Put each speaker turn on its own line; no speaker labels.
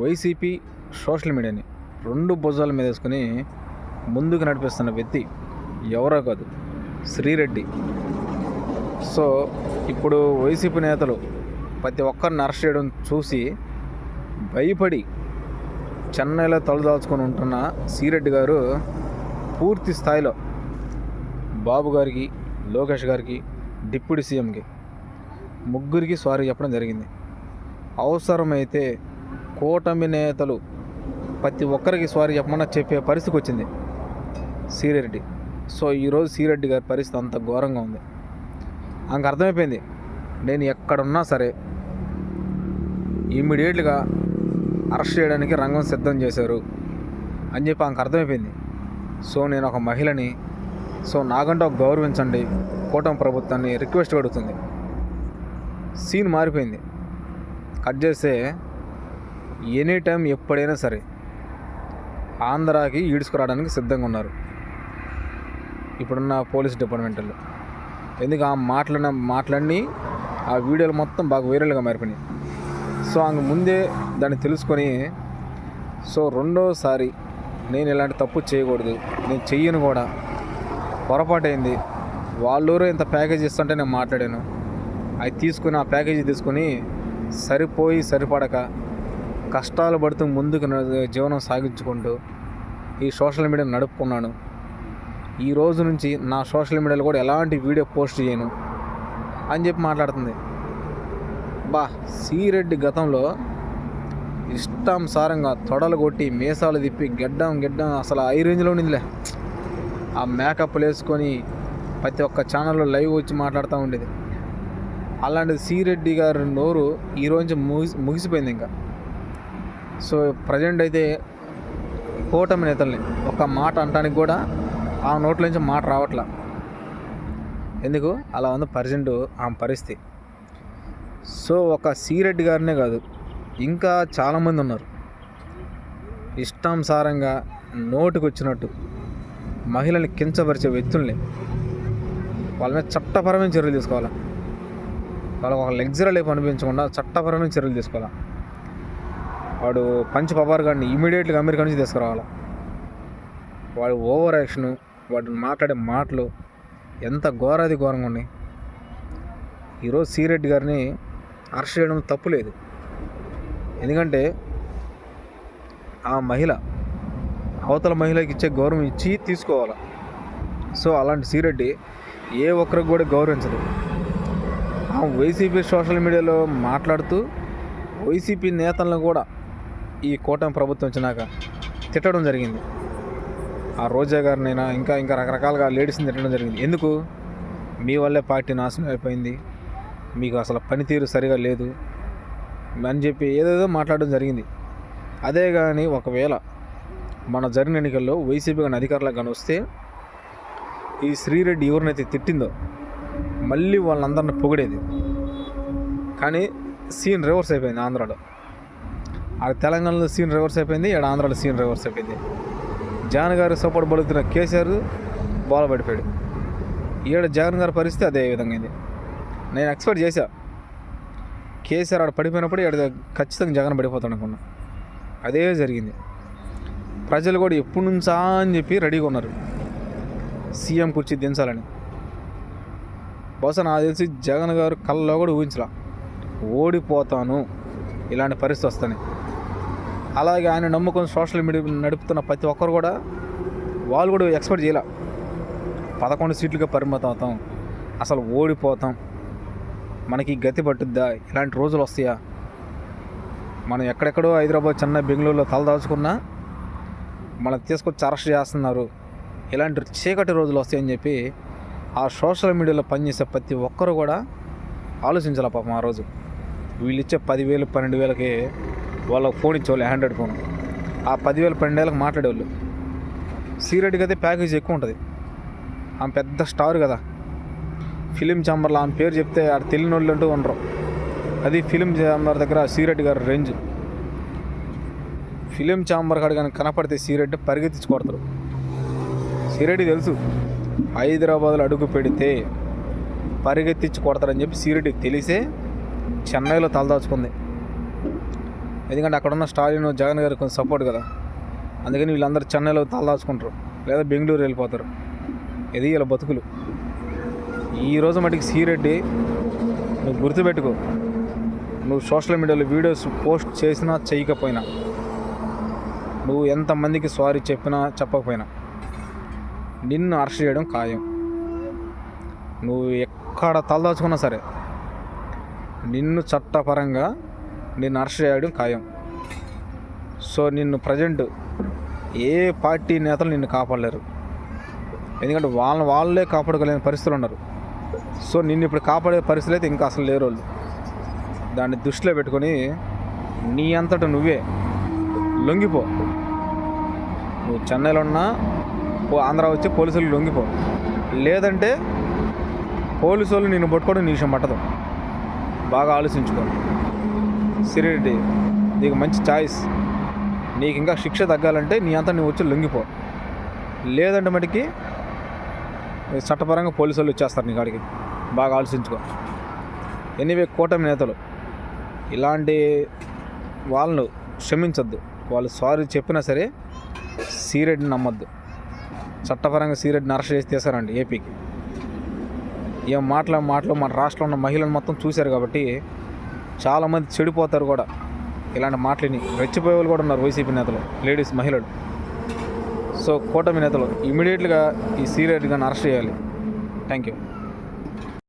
YCP social మీడియాని రెండు భుజాల మీద వేసుకుని ముందుకు నడిపిస్తున్న వ్యక్తి ఎవరో కాదు శ్రీరెడ్డి. సో ఇప్పుడు వైసీపీ నేతలు ప్రతి ఒక్కరిని అరెస్ట్ చేయడం చూసి భయపడి చెన్నైలో తలదాల్చుకొని ఉంటున్న శ్రీరెడ్డి గారు పూర్తి స్థాయిలో బాబు గారికి లోకేష్ గారికి డిప్యూటీ సీఎంకి ముగ్గురికి సారీ చెప్పడం జరిగింది. అవసరమైతే కూటమి నేతలు ప్రతి ఒక్కరికి సారీ చెప్పమన్నా చెప్పే పరిస్థితికి వచ్చింది. సీరెడ్డి. సో ఈరోజు సీరెడ్డి గారి పరిస్థితి అంత ఘోరంగా ఉంది. ఆమెకు అర్థమైపోయింది. నేను ఎక్కడున్నా సరే ఇమ్మీడియట్గా అరెస్ట్ చేయడానికి రంగం సిద్ధం చేశారు అని చెప్పి ఆమెకు అర్థమైపోయింది. సో నేను ఒక మహిళని సో నాకంటే ఒక గౌరవించండి కూటమి ప్రభుత్వాన్ని రిక్వెస్ట్ అడుగుతుంది. సీన్ మారిపోయింది. కట్ చేస్తే ఎనీ టైం ఎప్పుడైనా సరే ఆంధ్రాకి ఈడ్చుకురావడానికి సిద్ధంగా ఉన్నారు. ఇప్పుడున్న పోలీస్ డిపార్ట్మెంట్లో ఎందుకు ఆ మాటలన్న మాటలన్నీ ఆ వీడియోలు మొత్తం బాగా వైరల్గా మారిపోయినాయి. సో ఆమె ముందే దాన్ని తెలుసుకొని సో రెండోసారి నేను ఇలాంటి తప్పు చేయకూడదు నేను చెయ్యను కూడా. పొరపాటైంది. వాళ్ళూరు ఇంత ప్యాకేజ్ ఇస్తుంటే నేను మాట్లాడాను. అది తీసుకుని ఆ ప్యాకేజీ తీసుకుని సరిపోయి సరిపడక కష్టాలు పడుతూ ముందుకు జీవనం సాగించుకుంటూ ఈ సోషల్ మీడియా నడుపుకున్నాను. ఈ రోజు నుంచి నా సోషల్ మీడియాలో కూడా ఎలాంటి వీడియో పోస్ట్ చేయను అని చెప్పి మాట్లాడుతుంది. బా సిరెడ్డి గతంలో ఇష్టానుసారంగా తొడలు కొట్టి మీసాలు తిప్పి గెడ్డం గెడ్డం అసలు ఐ రేంజ్లో ఉండిందిలే. ఆ మేకప్లు వేసుకొని ప్రతి ఒక్క ఛానల్లో లైవ్ వచ్చి మాట్లాడుతూ ఉండేది. అలాంటిది సిరెడ్డి గారి నోరు ఈ రోజు ముగిసి ముగిసిపోయింది ఇంకా. సో ప్రజెంట్ అయితే కూటమి నేతల్ని ఒక మాట అనడానికి కూడా ఆ నోట్ల నుంచి మాట రావట్లా. ఎందుకు? అలా ఉంది ప్రజెంట్ ఆమె పరిస్థితి. సో ఒక సీరెడ్డి గారినే కాదు ఇంకా చాలామంది ఉన్నారు. ఇష్టానుసారంగా నోటికి వచ్చినట్టు మహిళల్ని కించపరిచే వ్యక్తుల్ని వాళ్ళ మీద చట్టపరమైన చర్యలు తీసుకోవాలి? వాళ్ళకి ఒక లగ్జరీ లైఫ్ అనిపించకుండా చట్టపరమైన చర్యలు తీసుకోవాలి? వాడు పంచ్ పవర్ గారిని ఇమీడియట్గా అమెరికా నుంచి తీసుకురావాలి. వాడు ఓవర్ యాక్షను వాడు మాట్లాడే మాటలు ఎంత ఘోరాది ఘోరంగా ఉన్నాయి. ఈరోజు సిరెడ్డి గారిని అరెస్ట్ చేయడం తప్పు లేదు. ఎందుకంటే ఆ మహిళ అవతల మహిళకి ఇచ్చే గౌరవం ఇచ్చి తీసుకోవాలి. సో అలాంటి సిరెడ్డి ఏ ఒక్కరికి కూడా గౌరవించదు. ఆ వైసీపీ సోషల్ మీడియాలో మాట్లాడుతూ వైసీపీ నేతలను కూడా ఈ కూటమి ప్రభుత్వం వచ్చినాక తిట్టడం జరిగింది. ఆ రోజా గారినైనా ఇంకా ఇంకా రకరకాలుగా లేడీస్ని తిట్టడం జరిగింది. ఎందుకు? మీ వల్లే పార్టీ నాశనం అయిపోయింది. మీకు అసలు పనితీరు సరిగా లేదు అని చెప్పి ఏదేదో మాట్లాడడం జరిగింది. అదే కానీ ఒకవేళ మన జరిగిన ఎన్నికల్లో వైసీపీ కానీ అధికారులకు కానీ వస్తే ఈ శ్రీరెడ్డి ఎవరినైతే తిట్టిందో మళ్ళీ వాళ్ళందరిని పొగిడేది. కానీ సీన్ రివర్స్ అయిపోయింది ఆంధ్రాలో. ఆడ తెలంగాణలో సీన్ రివర్స్ అయిపోయింది ఇక్కడ ఆంధ్రాలో సీన్ రివర్స్ అయిపోయింది. జగన్ గారు సపోర్ట్ పలుకుతున్న కేసీఆర్ బాల్ పడిపోయాడు. ఈడ జగన్ గారి పరిస్థితి అదే విధంగా అయింది. నేను ఎక్స్పెక్ట్ చేశా. కేసీఆర్ ఆడ పడిపోయినప్పుడు ఇక్కడ ఖచ్చితంగా జగన్ పడిపోతాడు అనుకున్నా. అదే జరిగింది. ప్రజలు కూడా ఎప్పుడు నుంచా అని చెప్పి రెడీగా ఉన్నారు. సీఎం కుర్చీ దించాలని. బహుశా నాకు తెలిసి జగన్ గారు కళ్ళలో కూడా ఊహించలా. ఓడిపోతాను. ఇలాంటి పరిస్థితి వస్తాయి అలాగే ఆయన నమ్ముకొని సోషల్ మీడియా నడుపుతున్న ప్రతి ఒక్కరు కూడా వాళ్ళు కూడా ఎక్స్పెక్ట్ చేయాల. పదకొండు సీట్లుగా పరిమితం అవుతాం. అసలు ఓడిపోతాం. మనకి గతి పట్టుద్దా? ఇలాంటి రోజులు వస్తాయా? మనం ఎక్కడెక్కడో హైదరాబాద్ చెన్నై బెంగళూరులో తలదాచుకున్నా మనం తీసుకొచ్చి అరెస్ట్ చేస్తున్నారు. ఇలాంటి చీకటి రోజులు వస్తాయని చెప్పి ఆ సోషల్ మీడియాలో పనిచేసే ప్రతి ఒక్కరు కూడా ఆలోచించాల పాపం ఆ రోజు. వీళ్ళు ఇచ్చే పదివేలు పన్నెండు వేలకి వాళ్ళకి ఫోన్ ఇచ్చేవాళ్ళు హ్యాండ్రెడ్ ఫోన్ ఆ పదివేల పన్నెండు వేలకు మాట్లాడేవాళ్ళు. సీరెడ్డికి అయితే ప్యాకేజ్ ఎక్కువ ఉంటుంది. ఆమె పెద్ద స్టార్ కదా. ఫిలిం చాంబర్లో ఆమె పేరు చెప్తే ఆడ తెలియని వాళ్ళు అంటూ ఉండరు. అది ఫిలిం ఛాంబర్ దగ్గర సీరెడ్డి గారి రేంజ్. ఫిలిం చాంబర్ కాడ కానీ కనపడితే సీరెడ్డి పరిగెత్తించి కొడతారు. సీరెడ్డి తెలుసు. హైదరాబాద్లో అడుగు పెడితే పరిగెత్తించి కొడతారని చెప్పి సీరెడ్డికి తెలిసే చెన్నైలో తలదాచుకుంది. ఎందుకంటే అక్కడ ఉన్న స్టాలిన్ జగన్ గారికి కొంచెం సపోర్ట్ కదా. అందుకని వీళ్ళందరూ చెన్నైలో తలదాచుకుంటారు. లేదా బెంగళూరు వెళ్ళిపోతారు. ఇది వీళ్ళ బతుకులు. ఈ రోజు మటుకు సీరెడ్డి నువ్వు గుర్తుపెట్టుకో. నువ్వు సోషల్ మీడియాలో వీడియోస్ పోస్ట్ చేసినా చేయకపోయినా నువ్వు ఎంతమందికి సారీ చెప్పినా చెప్పకపోయినా నిన్ను అరెస్ట్ చేయడం ఖాయం. నువ్వు ఎక్కడ తలదాచుకున్నా సరే నిన్ను చట్టపరంగా నిన్ను అరెస్ట్ చేయడం ఖాయం. సో నిన్ను ప్రజెంట్ ఏ పార్టీ నేతలు నిన్ను కాపాడలేరు. ఎందుకంటే వాళ్ళని వాళ్ళే కాపాడుకోలేని పరిస్థితులు ఉన్నారు. సో నిన్ను ఇప్పుడు కాపాడే పరిస్థితులు అయితే ఇంకా అసలు లేరు వాళ్ళు దాన్ని దృష్టిలో పెట్టుకొని నీ అంతట నువ్వే లొంగిపో. నువ్వు చెన్నైలో ఉన్నా ఆంధ్ర వచ్చి పోలీసులు లొంగిపో. లేదంటే పోలీసు వాళ్ళు నిన్ను పట్టుకోవడం నీ విషయం పట్టదు. బాగా ఆలోచించుకో. సిరిరెడ్డి నీకు మంచి చాయిస్. నీకు ఇంకా శిక్ష తగ్గాలంటే నీ అంతా నువ్వు వచ్చి లొంగిపో. లేదంటే మటుకి చట్టపరంగా పోలీసు వాళ్ళు వచ్చేస్తారు నీ కాడికి. బాగా ఆలోచించుకో. ఎనీవే కూటమి నేతలు. ఇలాంటి వాళ్ళను క్షమించొద్దు. వాళ్ళు సారీ చెప్పినా సరే సీరెడ్ని నమ్మొద్దు. చట్టపరంగా సీరెడ్ని అరెస్ట్ చేసి తీసారండి ఏపీకి. ఏం మాటల మాటలు మన రాష్ట్రంలో ఉన్న మహిళలు మొత్తం చూశారు కాబట్టి చాలామంది చెడిపోతారు కూడా. ఇలాంటి మాటలని రెచ్చిపోయే వాళ్ళు కూడా ఉన్నారు వైసీపీ నేతలు లేడీస్ మహిళలు. సో కూటమి నేతలు ఇమీడియట్గా ఈ సీరియట్గా అరెస్ట్ చేయాలి. Thank you